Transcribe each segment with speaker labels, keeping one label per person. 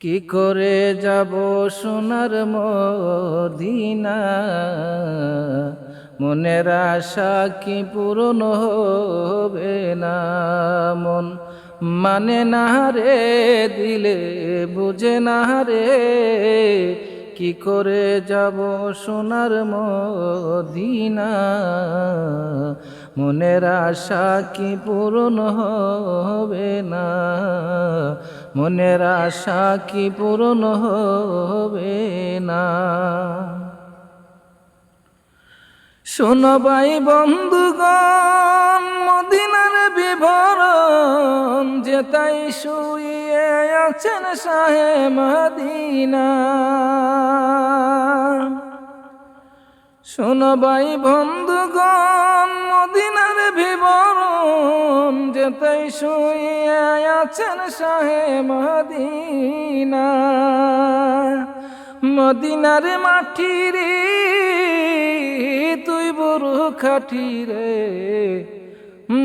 Speaker 1: কি করে যাব সোনার মদিনা? মনের আশা কি পূরণ হবে না? মন মানে না রে, দিলে বুঝে না রে। কি করে যাব সোনার মদিনা? মনের আশা কি পূরণ হবে না? মনের আশা কি পূরণ হবে না? শোনবাই বন্ধুগণ, মদিনার বিভরণ যে তাই শুয়ে আছেন সাহে মদিনা। শোনবাই বন্ধুগণ, মদিনার বিবরণ যে তাই শুয়ে আছেন সাহে মদিনা। মদিনার মাটি রে তুই বড় খাটি রে।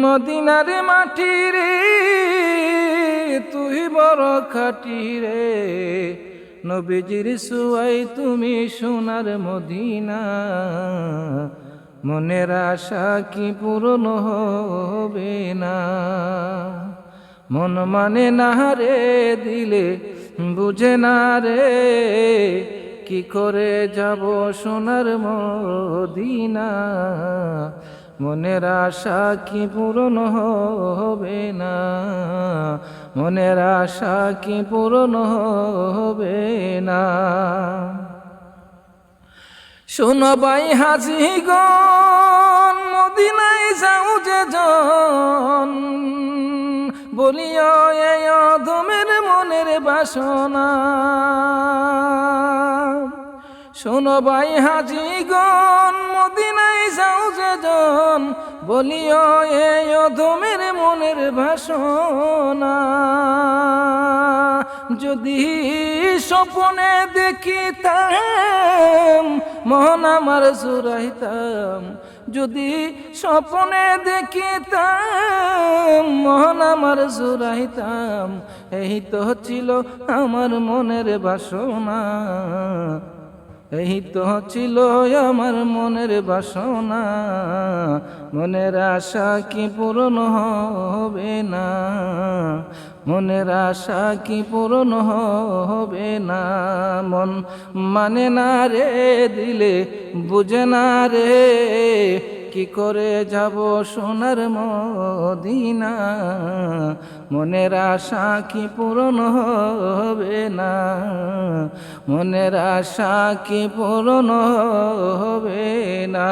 Speaker 1: মদিনার মাটি রে তুই বড় খাটি রে। নবীজির সুয়াই তুমি সোনার মদিনা। মনের আশা কি পূরণ হবে না? মন মানে না রে, দিলে বুঝে না রে। কি করে যাব সোনার মদিনা? মনের আশা কি পূরণ হবে না? মনের আশা কি পূরণ হবে না? শোনো বাই হাজি গন মদিনায় যাও যে জন। বলিও এই অধমের মনের বাসনা। শোনো ভাই হাজি গন মদিনায় যাও যে জন, বলিও এই অধমের মনের ভাষণা যদি স্বপনে দেখিতাম মন আমার জুড়াইতাম যদি স্বপনে দেখিতাম মন আমার জুড়াইতাম এই তো ছিল আমার মনের বাসনা। এই তো ছিল আমার মনের বাসনা। মনের আশা কি পূরণ হবে না? মনের আশা কি পূরণ হবে না? মন মানে না রে, দিলে বুঝে না রে। কি করে যাব সোনার মদিনা? মনের আশা কি পূরণ হবে না? মনের আশা কি পূরণ হবে না?